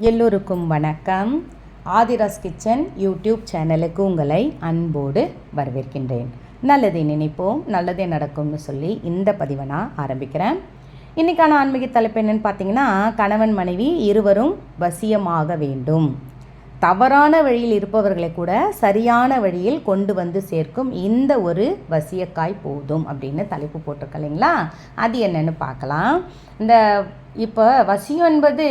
எல்லோருக்கும் வணக்கம். Aadhira's kitchen YouTube சேனலுக்கு உங்களை அன்போடு வரவேற்கின்றேன். நல்லதை நினைப்போம் நல்லதே நடக்கும்னு சொல்லி இந்த பதிவை நான் ஆரம்பிக்கிறேன். இன்றைக்கான ஆன்மீக தலைப்பு என்னென்னு பார்த்தீங்கன்னா கணவன் மனைவி இருவரும் வசியமாக வேண்டும். தவறான வழியில் இருப்பவர்களை கூட சரியான வழியில் கொண்டு வந்து சேர்க்கும் இந்த ஒரு வசியக்காய் போதும் அப்படின்னு தலைப்பு போட்டிருக்க இல்லைங்களா? அது என்னென்னு பார்க்கலாம். இந்த இப்போ வசியம் என்பது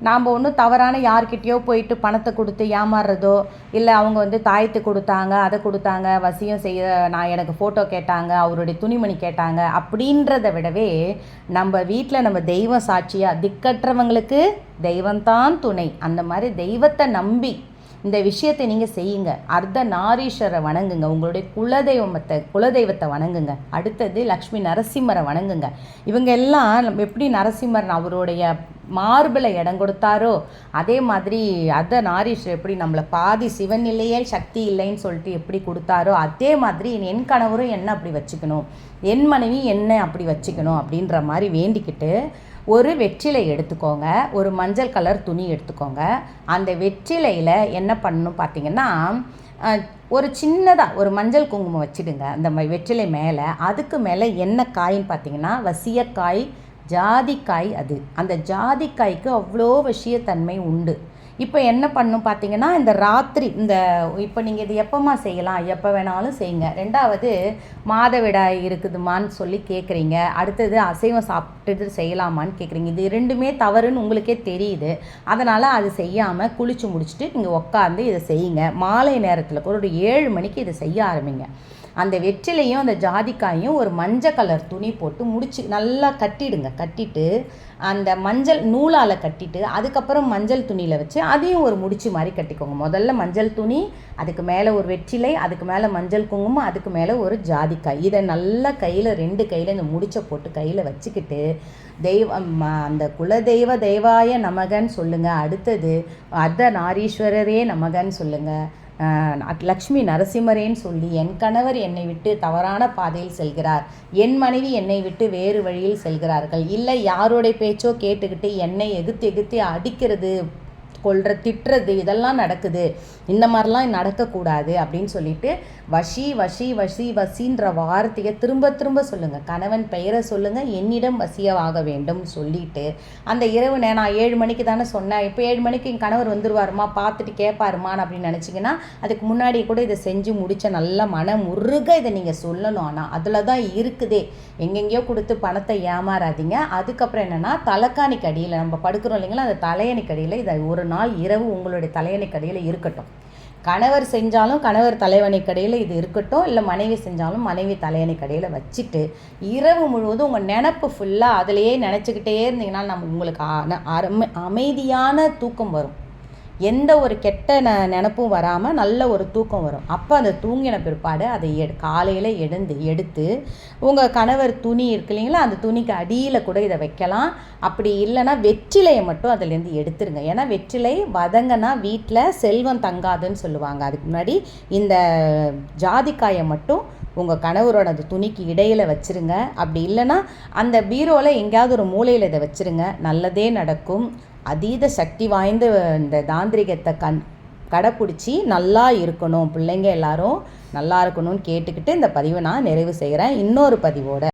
நாம் ஒன்றும் தவறான யார்கிட்டயோ போயிட்டு பணத்தை கொடுத்து ஏமாறுறதோ இல்லை அவங்க வந்து தாயத்து கொடுத்தாங்க அதை கொடுத்தாங்க வசியம் செய்ய நான் எனக்கு ஃபோட்டோ கேட்டாங்க அவருடைய துணிமணி கேட்டாங்க அப்படின்றத விடவே நம்ம வீட்டில் நம்ம தெய்வம் சாட்சியாக திக்கற்றவங்களுக்கு தெய்வம்தான் துணை. அந்த மாதிரி தெய்வத்தை நம்பி இந்த விஷயத்தை நீங்கள் செய்யுங்க. அர்த்த நாரீஸ்வரை வணங்குங்க. உங்களுடைய குலதெய்வத்தை குலதெய்வத்தை வணங்குங்க. அடுத்தது லக்ஷ்மி நரசிம்மரை வணங்குங்க. இவங்க எல்லாம் எப்படி நரசிம்மர் அவருடைய மார்பில் இடம் கொடுத்தாரோ அதே மாதிரி அத நாரீஸ்வரர் எப்படி நம்மளை பாதி சிவன் இல்லையே சக்தி இல்லைன்னு சொல்லிட்டு எப்படி கொடுத்தாரோ அதே மாதிரி என் கணவரும் என்ன அப்படி வச்சுக்கணும்? என் மனைவி என்ன அப்படி வச்சுக்கணும்? அப்படின்ற மாதிரி வேண்டிக்கிட்டு ஒரு வெற்றிலை எடுத்துக்கோங்க. ஒரு மஞ்சள் கலர் துணி எடுத்துக்கோங்க. அந்த வெற்றிலையில் என்ன பண்ணணும் பார்த்தீங்கன்னா ஒரு சின்னதாக ஒரு மஞ்சள் குங்குமம் வச்சுடுங்க. அந்த வெற்றிலை மேலே. அதுக்கு மேலே என்ன காயின்னு பார்த்தீங்கன்னா வசியக்காய் ஜாதிக்காய் அது. அந்த ஜாதிக்காய்க்கு அவ்வளோ விஷயத்தன்மை உண்டு. இப்போ என்ன பண்ணும் பார்த்தீங்கன்னா இந்த ராத்திரி இந்த இப்போ நீங்கள் இது எப்போம்மா செய்யலாம்? எப்போ வேணாலும் செய்யுங்க. ரெண்டாவது மாதவிடாய் இருக்குதுமான்னு சொல்லி கேட்குறீங்க அடுத்தது அசைவம் சாப்பிட்டுட்டு செய்யலாமான்னு கேட்குறீங்க இது ரெண்டுமே தவறுன்னு உங்களுக்கே தெரியுது. அதனால் அது செய்யாமல் குளிச்சு முடிச்சுட்டு நீங்கள் உட்காந்து இதை செய்யுங்க. மாலை நேரத்தில் ஒரு ஏழு மணிக்கு இதை செய்ய ஆரம்பிங்க. அந்த வெற்றிலையும் அந்த ஜாதிக்காயும் ஒரு மஞ்சள் கலர் துணி போட்டு முடிச்சு நல்லா கட்டிடுங்க. கட்டிட்டு அந்த மஞ்சள் நூலால் கட்டிட்டு அதுக்கப்புறம் மஞ்சள் துணியில் வச்சு அதையும் ஒரு முடிச்சு மாதிரி கட்டிக்கோங்க. முதல்ல மஞ்சள் துணி அதுக்கு மேலே ஒரு வெற்றிலை அதுக்கு மேலே மஞ்சள் குங்குமம் அதுக்கு மேலே ஒரு ஜாதிக்காய். இதை நல்லா கையில் ரெண்டு கையில் இந்த முடிச்சை போட்டு கையில் வச்சுக்கிட்டு தெய்வம் அந்த குலதெய்வ தெய்வாய நமகன்னு சொல்லுங்கள் அடுத்தது அர்த்த நாரீஸ்வரரே நமகன்னு சொல்லுங்கள் லக்ஷ்மி நரசிம்மரேன்னு சொல்லி என் கணவர் என்னை விட்டு தவறான பாதையில் செல்கிறார். என் மனைவி என்னை விட்டு வேறு வழியில் செல்கிறார்கள். இல்லை யாருடைய பேச்சோ கேட்டுக்கிட்டு என்னை எகுத்து எகுத்து அடிக்கிறது. கொள்கிற திட்டுறது இதெல்லாம் நடக்குது. இந்த மாதிரிலாம் நடக்கக்கூடாது அப்படின்னு சொல்லிட்டு வஷி வஷி வஷி வசின்ற வார்த்தையை திரும்ப திரும்ப சொல்லுங்கள் கணவன் பெயரை சொல்லுங்கள் என்னிடம் வசியவாக வேண்டும் சொல்லிட்டு. அந்த இரவு நே நான் ஏழு மணிக்கு தானே சொன்னேன். இப்போ ஏழு மணிக்கு என் கணவர் வந்துருவாருமா? பார்த்துட்டு கேட்பாருமான்னு அப்படின்னு நினச்சிங்கன்னா அதுக்கு முன்னாடி கூட இதை செஞ்சு முடிச்ச நல்ல மன முருக இதை நீங்கள் சொல்லணும். ஆனால் அதில் தான் இருக்குதே. எங்கெங்கேயோ கொடுத்து பணத்தை ஏமாறாதீங்க. அதுக்கப்புறம் என்னென்னா தலைக்காணிக்கு அடியில் நம்ம படுக்கிறோம் இல்லைங்களா? அந்த தலையணிக்கு அடியில் இதை ஒரு நாள் இரவு உங்களுடைய தலையணை கடையில் இருக்கட்டும். கணவர் செஞ்சாலும் கணவர் தலைவனை கடையில் இது இருக்கட்டும். இல்லை மனைவி செஞ்சாலும் மனைவி தலையணை கடையில் வச்சுட்டு இரவு முழுவதும் உங்கள் நினப்பு ஃபுல்லாக அதுலேயே நினச்சிக்கிட்டே இருந்தீங்கன்னா நம்ம உங்களுக்கு அமைதியான தூக்கம் வரும். எந்த ஒரு கெட்ட ந நினப்பும் வராமல் நல்ல ஒரு தூக்கம் வரும். அப்போ அந்த தூங்கின பிற்பாடு அதை எடு காலையில் எழுந்து எடுத்து உங்கள் கணவர் துணி இருக்கு இல்லைங்களா அந்த துணிக்கு அடியில் கூட இதை வைக்கலாம். அப்படி இல்லைன்னா வெற்றிலையை மட்டும் அதுலேருந்து எடுத்துருங்க. ஏன்னா வெற்றிலை வதங்கன்னா வீட்டில் செல்வம் தங்காதுன்னு சொல்லுவாங்க. அதுக்கு முன்னாடி இந்த ஜாதிக்காயை மட்டும் உங்கள் கணவரோட அந்த துணிக்கு இடையில் வச்சிருங்க. அப்படி இல்லைன்னா அந்த பீரோவில் எங்கேயாவது ஒரு மூலையில் இதை வச்சுருங்க. நல்லதே நடக்கும். அதீத சக்தி வாய்ந்த இந்த தாந்திரிகத்தை கண் கடைப்பிடிச்சி நல்லா இருக்கணும். பிள்ளைங்க எல்லாரும் நல்லா இருக்கணும்னு கேட்டுக்கிட்டு இந்த பதிவை நான் நிறைவு செய்கிறேன். இன்னொரு பதிவோட